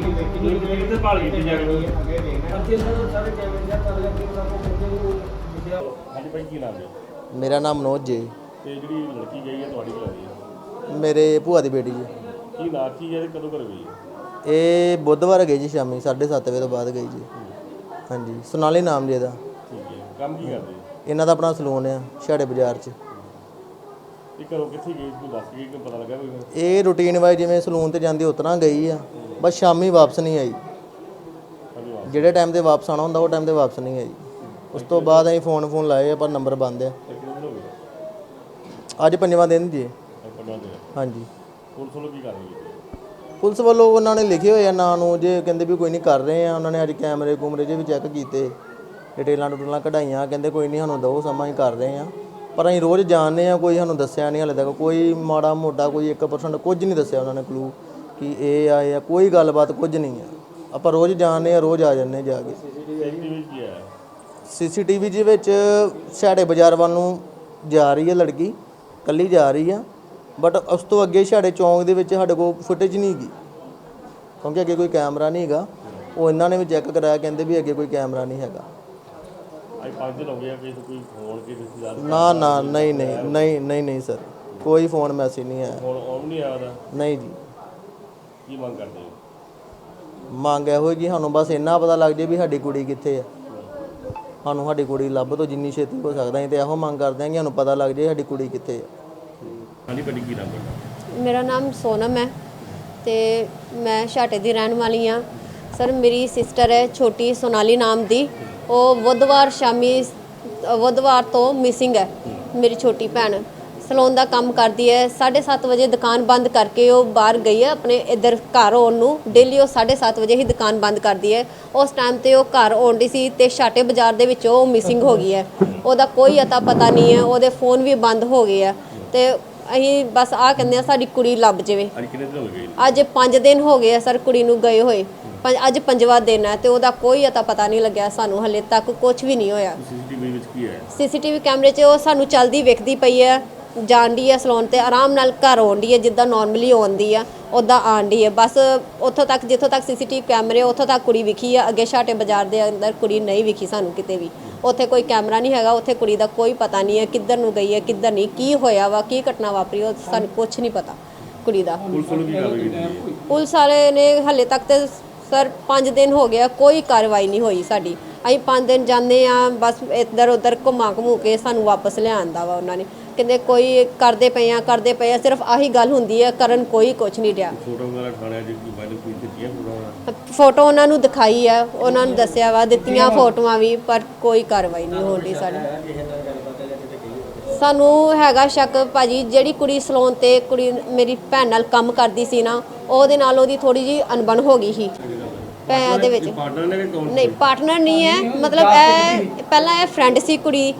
ਤੇ ਭਾਲ ਕੀਤੀ ਜਾ ਰਹੀ ਹੈ ਹਾਂਜੀ ਭਾਈ ਕੀ ਨਾਮ ਹੈ ਮੇਰਾ ਨਾਮ ਮਨੋਜ ਜੀ। ਤੇ ਜਿਹੜੀ ਲੜਕੀ ਗਈ ਹੈ ਤੁਹਾਡੀ ਘਰ ਦੀ ਮੇਰੇ ਭੂਆ ਦੀ ਬੇਟੀ ਜੀ। ਕੀ ਨਾਂ ਕੀ ਹੈ ਤੇ ਕਦੋਂ ਘਰ ਗਈ ਇਹ ਬੁੱਧਵਾਰ ਗਈ ਜੀ ਸ਼ਾਮੀ 7:30 ਵਜੇ ਤੋਂ ਬਾਅਦ ਗਈ ਜੀ। ਹਾਂਜੀ ਸੋਨਾਲੀ ਨਾਮ ਜੀ ਇਹਦਾ। ਠੀਕ ਹੈ। ਕੰਮ ਕੀ ਕਰਦੇ? ਇਹਨਾਂ ਦਾ ਆਪਣਾ ਸਲੂਨ ਆ ਛਾੜੇ ਬਾਜ਼ਾਰ 'ਚ। ਇਹ ਘਰੋਂ ਕਿੱਥੇ ਗਈ ਕੋਈ ਦੱਸ ਗਈ ਕਿ ਪਤਾ ਲੱਗਾ ਕੋਈ ਇਹ ਰੂਟੀਨ ਵਾਈ ਜਿਵੇਂ ਸਲੂਨ ਤੇ ਜਾਂਦੀ ਉਤਰਾ ਗਈ ਆ। ਬਸ ਸ਼ਾਮੀ ਵਾਪਸ ਨਹੀਂ ਆਈ। ਜਿਹੜੇ ਟਾਈਮ ਤੇ ਵਾਪਸ ਆਣਾ ਹੁੰਦਾ ਉਹ ਟਾਈਮ ਤੇ ਵਾਪਸ ਨਹੀਂ ਆਈ। ਉਸ ਤੋਂ ਬਾਅਦ ਅਸੀਂ ਫੋਨ ਫੋਨ ਲਾਏ ਆ। ਪਰ ਨੰਬਰ ਬੰਦ ਆ ਅੱਜ ਪੰਜਵਾਂ ਦਿਨ ਜੀ ਦੇ ਹਾਂਜੀ। ਪੁਲਿਸ ਵੱਲੋਂ ਕੀ ਕਰ ਰਹੀ ਹੈ? ਪੁਲਿਸ ਵੱਲੋਂ ਉਹਨਾਂ ਨੇ ਲਿਖੇ ਹੋਏ ਆ ਨਾਂ ਨੂੰ ਜੇ ਕਹਿੰਦੇ ਵੀ ਕੋਈ ਨਹੀਂ ਕਰ ਰਹੇ ਆ ਉਹਨਾਂ ਨੇ ਅੱਜ ਕੈਮਰੇ ਕੁਮਰੇ ਜੇ ਵੀ ਚੈੱਕ ਕੀਤੇ ਡਿਟੇਲਾਂ ਡੁਟੇਲਾਂ ਕਢਾਈਆਂ ਕਹਿੰਦੇ ਕੋਈ ਨਹੀਂ ਸਾਨੂੰ ਦਿਓ ਸਮਾਂ ਹੀ ਕਰ ਰਹੇ ਆ। ਪਰ ਅਸੀਂ ਰੋਜ਼ ਜਾਣਦੇ ਆ ਕੋਈ ਸਾਨੂੰ ਦੱਸਿਆ ਨਹੀਂ ਹਲੇ ਤੱਕ, ਕੋਈ ਮਾੜਾ ਮੋਟਾ ਕੋਈ 1% ਕੁਝ ਨਹੀਂ ਦੱਸਿਆ ਉਹਨਾਂ ਨੇ ਕਲੂ ਕਿ ਇਹ ਆ ਇਹ ਆ, ਕੋਈ ਗੱਲਬਾਤ ਕੁਝ ਨਹੀਂ ਆ। ਆਪਾਂ ਰੋਜ਼ ਜਾਣਦੇ ਆ ਰੋਜ਼ ਆ ਜਾਂਦੇ ਜਾ ਕੇ। ਸੇਫਟੀ ਵਿੱਚ ਕੀ ਹੈ ਸੀਸੀਟੀਵੀ ਦੇ ਵਿੱਚ ਛਾੜੇ ਬਾਜ਼ਾਰ ਵੱਲ ਨੂੰ ਜਾ ਰਹੀ ਹੈ ਲੜਕੀ ਕੱਲੀ ਜਾ ਰਹੀ ਆ ਬਟ ਉਸ ਤੋਂ ਅੱਗੇ ਛਾੜੇ ਚੌਂਕ ਦੇ ਵਿੱਚ ਸਾਡੇ ਕੋਲ ਫੁਟੇਜ ਨਹੀਂ ਹੈਗੀ। ਕਿਉਂਕਿ ਅੱਗੇ ਕੋਈ ਕੈਮਰਾ ਨਹੀਂ ਹੈਗਾ, ਉਹ ਇਹਨਾਂ ਨੇ ਵੀ ਚੈੱਕ ਕਰਾਇਆ, ਕਹਿੰਦੇ ਵੀ ਅੱਗੇ ਕੋਈ ਕੈਮਰਾ ਨਹੀਂ ਹੈਗਾ। ਅੱਜ ਪੰਜ ਦਿਨ ਹੋ ਗਏ ਆ ਕਿ ਕੋਈ ਫੋਨ ਕੇ ਰਿਸ਼ਤੇਦਾਰ ਨਾ ਨਾ ਨਹੀਂ ਨਹੀਂ ਨਹੀਂ ਨਹੀਂ ਨਹੀਂ ਸਰ। ਕੋਈ ਫੋਨ ਮੈਸੇਜ ਨਹੀਂ ਆਇਆ। ਫੋਨ ਆਨ ਨਹੀਂ ਉਹਦਾ? ਨਹੀਂ ਜੀ। ਕੀ ਮੰਗ ਕਰਦੇ ਹੋ? ਮੰਗ ਇਹੋ ਜੀ ਸਾਨੂੰ ਬਸ ਇੰਨਾ ਪਤਾ ਲੱਗ ਜੇ ਵੀ ਸਾਡੀ ਕੁੜੀ ਕਿੱਥੇ ਆ। ਸਾਨੂੰ ਸਾਡੀ ਕੁੜੀ ਲੱਭ ਤੋਂ ਜਿੰਨੀ ਛੇਤੀ ਹੋ ਸਕਦਾ ਅਸੀਂ ਤੇ ਇਹੋ ਮੰਗ ਕਰਦੇ ਹਾਂ ਕਿ ਸਾਨੂੰ ਪਤਾ ਲੱਗ ਜੇ ਸਾਡੀ ਕੁੜੀ ਕਿੱਥੇ ਆ। ਹਾਂਜੀ ਭਾਜੀ ਕੀ ਨਾਮ ਹੈ ਮੇਰਾ ਨਾਮ ਸੋਨਮ ਹੈ ਤੇ ਮੈਂ ਛਾਟੇ ਦੀ ਰਹਿਣ ਵਾਲੀ ਆ ਸਰ ਮੇਰੀ ਸਿਸਟਰ ਹੈ ਛੋਟੀ ਸੋਨਾਲੀ ਨਾਮ ਦੀ। ਉਹ ਬੁੱਧਵਾਰ ਸ਼ਾਮੀ, ਬੁੱਧਵਾਰ ਤੋਂ ਮਿਸਿੰਗ ਹੈ ਮੇਰੀ ਛੋਟੀ ਭੈਣ। ਸਲੂਨ ਦਾ ਕੰਮ ਕਰਦੀ ਹੈ। 7:30 ਵਜੇ ਦੁਕਾਨ ਬੰਦ ਕਰਕੇ ਉਹ ਬਾਹਰ ਗਈ ਹੈ। ਆਪਣੇ ਇੱਧਰ ਘਰ ਆਉਣ ਨੂੰ ਡੇਲੀ ਉਹ 7:30 ਵਜੇ ਹੀ ਦੁਕਾਨ ਬੰਦ ਕਰਦੀ ਹੈ। ਉਸ ਟਾਈਮ ਤੇ ਉਹ ਘਰ ਆਉਂਦੀ ਸੀ ਤੇ ਛਾਟੇ ਬਾਜ਼ਾਰ ਦੇ ਵਿੱਚੋਂ ਉਹ ਮਿਸਿੰਗ ਹੋ ਗਈ ਹੈ। ਉਹਦਾ ਕੋਈ ਅਤਾ ਪਤਾ ਨਹੀਂ ਹੈ। ਉਹਦੇ ਫੋਨ ਵੀ ਬੰਦ ਹੋ ਗਏ ਆ ਤੇ ਅਸੀਂ ਬਸ ਆ ਕਹਿੰਦੇ ਆ ਸਾਡੀ ਕੁੜੀ ਲੱਭ ਜਾਵੇ। ਅੱਜ ਕਿੰਨੇ ਦਿਨ ਹੋ ਗਏ? ਅੱਜ 5 ਦਿਨ ਹੋ ਗਏ ਆ ਸਰ ਕੁੜੀ ਨੂੰ ਗਏ ਹੋਏ। ਪੰਜ ਅੱਜ ਪੰਜਵਾਂ ਦਿਨ ਹੈ ਤੇ ਉਹਦਾ ਕੋਈ ਅਤਾ ਪਤਾ ਨਹੀਂ ਲੱਗਿਆ ਸਾਨੂੰ ਹਲੇ ਤੱਕ ਕੁਝ ਵੀ ਨਹੀਂ ਹੋਇਆ। ਸੀਸੀਟੀਵੀ ਵਿੱਚ ਕੀ ਹੈ ਸੀਸੀਟੀਵੀ ਕੈਮਰੇ 'ਚ ਉਹ ਸਾਨੂੰ ਚਲਦੀ ਵੇਖਦੀ ਪਈ ਹੈ ਜਾਂਦੀ ਹੈ ਸਲੂਨ ਤੇ ਆਰਾਮ ਨਾਲ ਘਰ ਆਉਂਦੀ ਹੈ ਜਿੱਦਾਂ ਨਾਰਮਲੀ ਆਉਂਦੀ ਆ ਉਦਾਂ ਆਂਦੀ ਹੈ ਬਸ ਉੱਥੋਂ ਤੱਕ ਜਿੱਥੋਂ ਤੱਕ ਸੀਸੀਟੀਵੀ ਕੈਮਰੇ ਉੱਥੋਂ ਤੱਕ ਕੁੜੀ ਵਿਖੀ ਆ। ਅੱਗੇ ਛਾਟੇ ਬਾਜ਼ਾਰ ਦੇ ਅੰਦਰ ਕੁੜੀ ਨਹੀਂ ਵਿਖੀ ਸਾਨੂੰ ਕਿਤੇ ਵੀ। ਉੱਥੇ ਕੋਈ ਕੈਮਰਾ ਨਹੀਂ ਹੈਗਾ ਉੱਥੇ ਕੁੜੀ ਦਾ ਕੋਈ ਪਤਾ ਨਹੀਂ ਹੈ ਕਿੱਧਰ ਨੂੰ ਗਈ ਹੈ ਕਿੱਧਰ ਨਹੀਂ ਕੀ ਹੋਇਆ ਵਾ ਕੀ ਘਟਨਾ ਵਾਪਰੀ ਉਹ ਸਾਨੂੰ ਕੁਝ ਨਹੀਂ ਪਤਾ ਕੁੜੀ ਦਾ। ਪੁਲਿਸ ਵੱਲੋਂ ਨੇ? ਹਲੇ ਤੱਕ ਤੇ ਸਰ 5 ਦਿਨ ਹੋ ਗਿਆ ਕੋਈ ਕਾਰਵਾਈ ਨਹੀਂ ਹੋਈ ਸਾਡੀ। ਅਸੀਂ 5 ਦਿਨ ਜਾਂਦੇ ਆ ਬਸ ਇੱਧਰ ਉੱਧਰ ਘੁੰਮਾ ਘਮੂ ਕੇ ਸਾਨੂੰ ਵਾਪਸ ਲਿਆਂਦਾ ਵਾ ਉਹਨਾਂ ਨੇ। ਕਹਿੰਦੇ ਕੋਈ ਕਰਦੇ ਪਏ ਆ ਕਰਦੇ ਪਏ ਆ ਸਿਰਫ ਆਹੀ ਗੱਲ ਹੁੰਦੀ ਹੈ ਕਰਨ ਕੋਈ ਕੁਝ ਨਹੀਂ ਰਿਹਾ ਫੋਟੋ ਵਗੈਰਾ ਥਾਣਿਆਂ 'ਚ ਕੀ ਮੈਨੂੰ ਕੋਈ ਦਿੱਤੀਆਂ ਫੋਟੋਆਂ ਫੋਟੋ ਉਹਨਾਂ ਨੂੰ ਦਿਖਾਈ ਆ ਉਹਨਾਂ ਨੂੰ ਦੱਸਿਆ ਵਾ ਦਿੱਤੀਆਂ ਫੋਟੋਆਂ ਵੀ ਪਰ ਕੋਈ ਕਾਰਵਾਈ ਨਹੀਂ ਹੋ ਰਹੀ ਸਾਡੀ। ਸਾਨੂੰ ਹੈਗਾ ਸ਼ੱਕ ਭਾਜੀ ਜਿਹੜੀ ਕੁੜੀ ਸਲੋਨ ਤੇ ਕੁੜੀ ਮੇਰੀ ਭੈਣ ਨਾਲ ਕੰਮ ਕਰਦੀ ਸੀ ਨਾ ਉਹਦੇ ਨਾਲ ਉਹਦੀ ਥੋੜੀ ਜੀ ਅਣਬਣ ਹੋ ਗਈ ਸੀ। ਪੈ ਦੇ ਵਿੱਚ। ਪਾਰਟਨਰ ਨੇ ਕਿ ਕੌਣ ਨਹੀਂ ਪਾਰਟਨਰ ਨਹੀਂ ਹੈ ਮਤਲਬ ਇਹ ਪਹਿਲਾਂ ਇਹ ਫਰੈਂਡ ਸੀ ਕੁੜੀ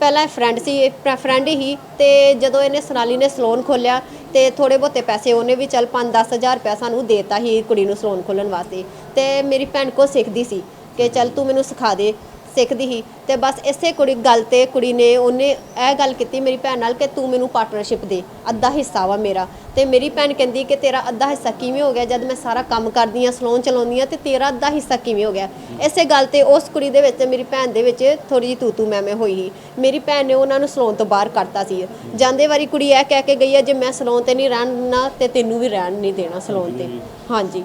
ਪਹਿਲਾਂ ਇਹ ਫਰੈਂਡ ਸੀ ਫਰੈਂਡ ਹੀ ਤੇ ਜਦੋਂ ਇਹਨੇ ਸੋਨਾਲੀ ਨੇ ਸਲੋਨ ਖੋਲਿਆ ਤੇ ਥੋੜੇ ਬਹੁਤੇ ਪੈਸੇ ਉਹਨੇ ਵੀ ਚੱਲ 5-10000 ਰੁਪਇਆ ਸਾਨੂੰ ਦੇਤਾ ਸੀ ਕੁੜੀ ਨੂੰ ਸਲੋਨ ਖੋਲਣ ਵਾਸਤੇ ਤੇ ਮੇਰੀ ਭੈਣ ਕੋ ਸਿੱਖਦੀ ਸੀ ਕਿ ਚੱਲ ਤੂੰ ਮੈਨੂੰ ਸਿਖਾ ਦੇ। ਸਿੱਖਦੀ ਸੀ ਤੇ ਬਸ ਇਸੇ ਕੁੜੀ ਗੱਲ ਤੇ ਕੁੜੀ ਨੇ ਉਹਨੇ ਇਹ ਗੱਲ ਕੀਤੀ ਮੇਰੀ ਭੈਣ ਨਾਲ ਕਿ ਤੂੰ ਮੈਨੂੰ ਪਾਰਟਨਰਸ਼ਿਪ ਦੇ ਅੱਧਾ ਹਿੱਸਾ ਵਾ ਮੇਰਾ। ਤੇ ਮੇਰੀ ਭੈਣ ਕਹਿੰਦੀ ਕਿ ਤੇਰਾ ਅੱਧਾ ਹਿੱਸਾ ਕਿਵੇਂ ਹੋ ਗਿਆ ਜਦ ਮੈਂ ਸਾਰਾ ਕੰਮ ਕਰਦੀ ਆ ਸਲੋਨ ਚਲਾਉਂਦੀ ਆ ਤੇ ਤੇਰਾ ਅੱਧਾ ਹਿੱਸਾ ਕਿਵੇਂ ਹੋ ਗਿਆ? ਇਸੇ ਗੱਲ ਤੇ ਉਸ ਕੁੜੀ ਦੇ ਵਿੱਚ ਤੇ ਮੇਰੀ ਭੈਣ ਦੇ ਵਿੱਚ ਥੋੜੀ ਜਿਹੀ ਤੂ ਤੂ ਮੈਂ ਮੈਂ ਹੋਈ ਸੀ। ਮੇਰੀ ਭੈਣ ਨੇ ਉਹਨਾਂ ਨੂੰ ਸਲੋਨ ਤੋਂ ਬਾਹਰ ਕੱਢਤਾ ਸੀ। ਜਾਂਦੇ ਵਾਰੀ ਕੁੜੀ ਇਹ ਕਹਿ ਕੇ ਗਈ ਹੈ ਜੇ ਮੈਂ ਸਲੋਨ ਤੇ ਨਹੀਂ ਰਹਿਣਾ ਤੇ ਤੈਨੂੰ ਵੀ ਰਹਿਣ ਨਹੀਂ ਦੇਣਾ ਸਲੋਨ ਤੇ। ਹਾਂਜੀ।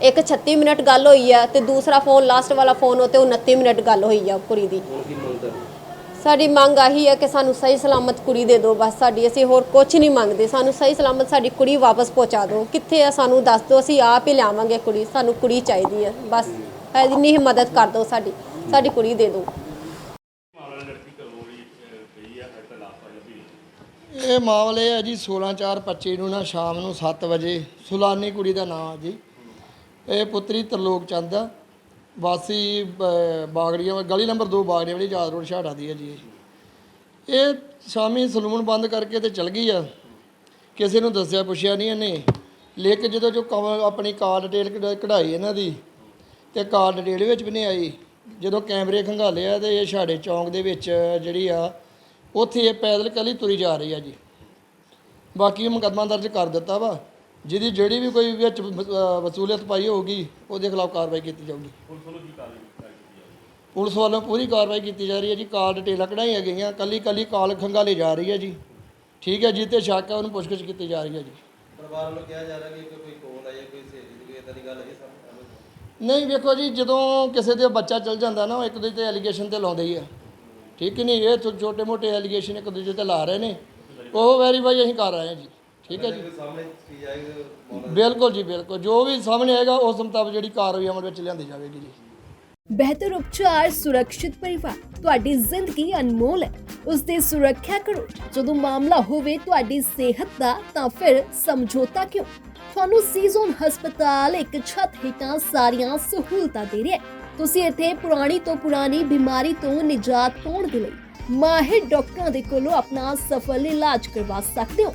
ਇੱਕ 36 ਮਿੰਟ ਗੱਲ ਹੋਈ ਆ ਤੇ ਦੂਸਰਾ ਫੋਨ ਲਾਸਟ ਵਾਲਾ ਫੋਨ ਉਹ ਤੇ 29 ਮਿੰਟ ਗੱਲ ਹੋਈ ਆ ਕੁੜੀ ਦੀ। ਸਾਡੀ ਮੰਗ ਆਹੀ ਹੈ ਕਿ ਸਾਨੂੰ ਸਹੀ ਸਲਾਮਤ ਕੁੜੀ ਦੇ ਦਿਓ ਬਸ ਸਾਡੀ ਅਸੀਂ ਹੋਰ ਕੁਝ ਨਹੀਂ ਮੰਗਦੇ। ਸਾਨੂੰ ਸਹੀ ਸਲਾਮਤ ਸਾਡੀ ਕੁੜੀ ਵਾਪਸ ਪਹੁੰਚਾ ਦਿਓ। ਕਿੱਥੇ ਆ ਸਾਨੂੰ ਦੱਸ ਦਿਓ ਅਸੀਂ ਆਪ ਹੀ ਲਿਆਵਾਂਗੇ ਕੁੜੀ ਸਾਨੂੰ ਕੁੜੀ ਚਾਹੀਦੀ ਹੈ ਬਸ ਇੰਨੀ ਹੀ ਮਦਦ ਕਰ ਦਿਓ ਸਾਡੀ ਸਾਡੀ ਕੁੜੀ ਦੇ ਦਿਓ। ਆ ਇਹ ਮਾਮਲੇ ਹੈ ਜੀ 16/4/25 ਨੂੰ ਨਾ ਸ਼ਾਮ ਨੂੰ 7 ਵਜੇ ਸੁਲਾਨੀ ਕੁੜੀ ਦਾ ਨਾਮ ਜੀ। ਇਹ ਪੁੱਤਰੀ ਤਰਲੋਕ ਚੰਦ ਆ। ਵਾਸੀ ਬ- ਬਾਗੜੀਆਂ ਗਲੀ ਨੰਬਰ 2 ਬਾਗੜੀਆਂ ਵਾਲੀ ਯਾਦ ਰੋਡ ਛਾੜਾ ਦੀ ਹੈ ਜੀ ਇਹ। ਸ਼ਾਮੀ ਸਲੂਨ ਬੰਦ ਕਰਕੇ ਤੇ ਚਲ ਗਈ ਆ। ਕਿਸੇ ਨੂੰ ਦੱਸਿਆ ਪੁੱਛਿਆ ਨਹੀਂ ਇਹਨੇ। ਲੇਕਿਨ ਜਦੋਂ ਜੋ ਕਵ- ਆਪਣੀ ਕਾਰ ਡਿਟੇਲ ਕਢਾਈ ਇਹਨਾਂ ਦੀ, ਤੇ ਕਾਰ ਡਿਟੇਲ ਵਿੱਚ ਵੀ ਨਹੀਂ ਆਈ, ਜਦੋਂ ਕੈਮਰੇ ਖੰਗਾਲੇ ਆ ਤੇ ਇਹ ਛਾੜੇ ਚੌਂਕ ਦੇ ਵਿੱਚ ਜਿਹੜੀ ਆ, ਉੱਥੇ ਇਹ ਪੈਦਲ ਕੱਲੀ ਤੁਰੀ ਜਾ ਰਹੀ ਆ ਜੀ। ਬਾਕੀ ਮੁਕੱਦਮਾ ਦਰਜ ਕਰ ਦਿੱਤਾ ਵਾ। ਜਿਹਦੀ ਜਿਹੜੀ ਵੀ ਕੋਈ ਵਿੱਚ ਵਸੂਲੀਅਤ ਪਾਈ ਹੋਊਗੀ ਉਹਦੇ ਖਿਲਾਫ ਕਾਰਵਾਈ ਕੀਤੀ ਜਾਊਗੀ। ਪੁਲਿਸ ਵੱਲੋਂ ਪੂਰੀ ਕਾਰਵਾਈ ਕੀਤੀ ਜਾ ਰਹੀ ਹੈ ਜੀ। ਕਾਰ ਡਿਟੇਲਾਂ ਕਢਾਈਆਂ ਗਈਆਂ। ਕੱਲੀ ਕੱਲੀ ਕਾਲ ਖੰਗਾਲੀ ਜਾ ਰਹੀ ਹੈ ਜੀ। ਠੀਕ ਹੈ ਜਿੱਤੇ ਸ਼ੱਕ ਹੈ ਉਹਨੂੰ ਪੁੱਛਗਿੱਛ ਕੀਤੀ ਜਾ ਰਹੀ ਹੈ ਜੀ। ਪਰਿਵਾਰ ਵੱਲੋਂ ਕਿਹਾ ਜਾ ਰਿਹਾ ਕਿ ਕੋਈ ਕੋਲ ਹੈ ਕੋਈ ਸਹੇਲੀ ਦੀ ਇਦਾਂ ਦੀ ਗੱਲ ਹੈ ਸਰ ਨਹੀਂ ਵੇਖੋ ਜੀ ਜਦੋਂ ਕਿਸੇ ਦੇ ਬੱਚਾ ਚਲ ਜਾਂਦਾ ਨਾ ਉਹ ਇੱਕ ਦੂਜੇ ਤੇ ਐਲੀਗੇਸ਼ਨ ਤੇ ਲਾਉਂਦੇ ਹੀ ਆ। ਠੀਕ ਨਹੀਂ? ਇਹ ਛੋਟੇ ਮੋਟੇ ਐਲੀਗੇਸ਼ਨ ਇੱਕ ਦੂਜੇ ਤੇ ਲਾ ਰਹੇ ਨੇ। ਉਹ ਵੈਰੀਫਾਈ ਅਸੀਂ ਕਰ ਰਹੇ ਹਾਂ ਜੀ। ਠੀਕ ਹੈ ਜੀ। ਸਾਹਮਣੇ ਚੀਜ਼ ਆਏਗੀ ਬਿਲਕੁਲ ਜੀ ਬਿਲਕੁਲ। ਜੋ ਵੀ ਸਾਹਮਣੇ ਆਏਗਾ ਉਸ ਮੁਤਾਬਕ ਜਿਹੜੀ ਕਾਰਵਾਈ ਅਮਲ ਵਿੱਚ ਲਿਆਂਦੀ ਜਾਵੇਗੀ ਜੀ। ਬਿਹਤਰ ਉਪਚਾਰ ਸੁਰੱਖਿਅਤ ਪਰਿਵਾਰ ਤੁਹਾਡੀ ਜ਼ਿੰਦਗੀ ਅਨਮੋਲ ਹੈ। ਉਸ ਦੀ ਸੁਰੱਖਿਆ ਕਰੋ। ਜਦੋਂ ਮਾਮਲਾ ਹੋਵੇ ਤੁਹਾਡੀ ਸਿਹਤ ਦਾ ਤਾਂ ਫਿਰ ਸਮਝੌਤਾ ਕਿਉਂ? ਤੁਹਾਨੂੰ ਸੀਜ਼ਨ ਹਸਪਤਾਲ ਇੱਕ ਛੱਤ ਹੇਠਾਂ ਸਾਰੀਆਂ ਸਹੂਲਤਾਂ ਦੇ ਰਿਹਾ ਹੈ। ਤੁਸੀਂ ਇੱਥੇ ਪੁਰਾਣੀ ਤੋਂ ਪੁਰਾਣੀ ਬਿਮਾਰੀ ਤੋਂ ਨਿਜਾਤ ਪਾਉਣ ਦੇ ਲਈ ਮਾਹਿਰ ਡਾਕਟਰਾਂ ਦੇ ਕੋਲੋਂ ਆਪਣਾ ਸਫਲ ਇਲਾਜ ਕਰਵਾ ਸਕਦੇ ਹੋ।